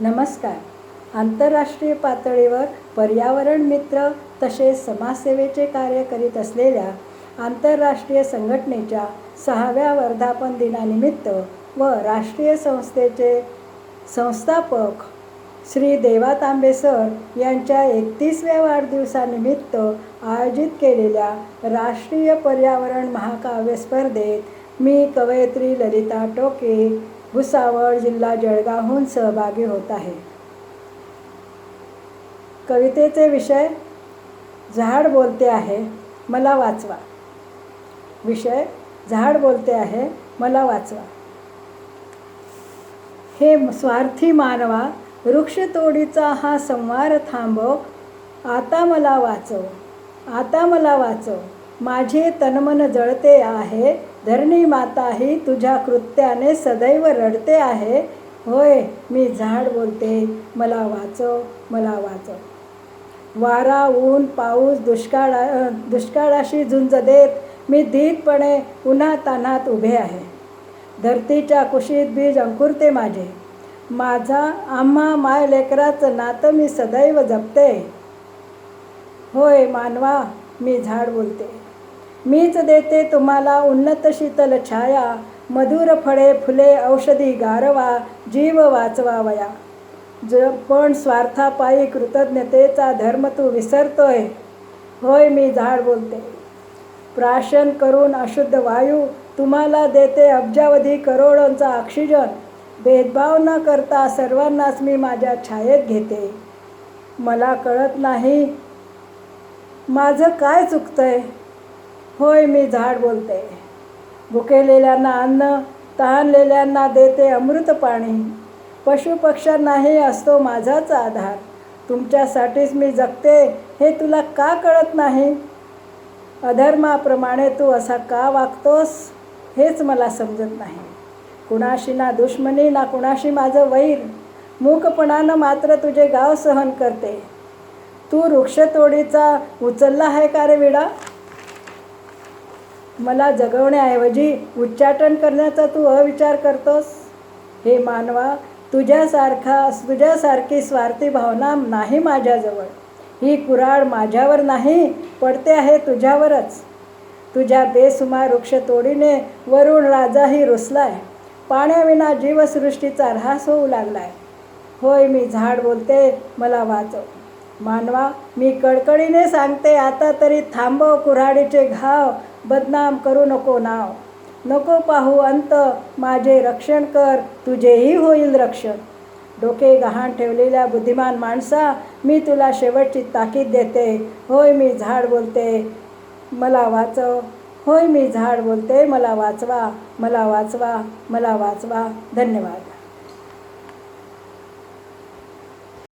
नमस्कार. आंतरराष्ट्रीय पातळीवर पर्यावरण मित्र तसेच समाजसेवेचे कार्य करीत असलेल्या आंतरराष्ट्रीय संघटनेच्या सहाव्या वर्धापन दिनानिमित्त व राष्ट्रीय संस्थेचे संस्थापक श्री देवा तांबे सर यांच्या एकतीसव्या वाढदिवसानिमित्त आयोजित केलेल्या राष्ट्रीय पर्यावरण महाकाव्य स्पर्धेत मी कवयित्री ललिता टोके भुसावळ जिल्हा जळगावहून सहभागी होत आहे. कवितेचे विषय झाड बोलते आहे मला वाचवा. विषय झाड बोलते आहे मला वाचवा. हे स्वार्थी मानवा वृक्षतोडीचा हा संवार थांबव. आता मला वाचव आता मला वाचव. माझे तनमन जळते आहे धरणी माता ही तुझ्या कृत्याने सदैव रडते आहे. होय मी झाड बोलते मला वाचव मला वाचव. वारा ऊन पाऊस दुष्काळा दुष्काळाशी झुंज देत मी धीतपणे उन्हा तान्हात उभे आहे. धरतीच्या कुशीत बीज अंकुरते माझे. माझा आम्हा माय लेकराचं नातं मी सदैव जपते. होय मानवा मी झाड बोलते. मीच देते तुम्हाला उन्नत शीतल छाया मधुर फळे फुले औषधी गारवा जीव वाचवावया ज पण स्वार्थापायी कृतज्ञतेचा धर्म तू विसरतोय. होय मी झाड बोलते. प्राशन करून अशुद्ध वायू तुम्हाला देते अब्जावधी करोडोंचा ऑक्सिजन. भेदभाव न करता सर्वांनाच मी माझ्या छायेत घेते. मला कळत नाही माझं काय चुकतंय? होय मी झाड बोलते. भुकेलेल्यांना अन्न तहानलेल्यांना देते अमृत पाणी. पशुपक्ष्यांनाही असतो माझाच आधार. तुमच्यासाठीच मी जगते हे तुला का कळत नाही? अधर्माप्रमाणे तू असा का वागतोस हेच मला समजत नाही. कुणाशी ना दुश्मनी ना कुणाशी माझं वैर. मूकपणानं मात्र तुझे गाव सहन करते. तू वृक्षतोडीचा उचलला आहे का रे विडा? मला जगवण्याऐवजी उच्चाटन करण्याचा तू अविचार करतोस? हे मानवा तुझ्यासारखा तुझ्यासारखी स्वार्थी भावना नाही माझ्याजवळ. ही कुराड माझ्यावर नाही पडते आहे तुझ्यावरच. तुझ्या बेसुमार वृक्षतोडीने वरुण राजाही रुसलाय. पाण्याविना जीवसृष्टीचा ऱ्हास होऊ लागलाय. होय मी झाड बोलते मला वाचव. मानवा मी कडकडीने सांगते आता तरी थांबव कुऱ्हाडीचे घाव बदनाम करू नको नाव. नको पाहू अंत माझे रक्षण कर तुझेही होईल रक्षण. डोके गहाण ठेवलेल्या बुद्धिमान माणसा मी तुला शेवटची ताकीद देते. होय मी झाड बोलते मला वाचव. होय मी झाड बोलते मला वाचवा मला वाचवा मला वाचवा. धन्यवाद.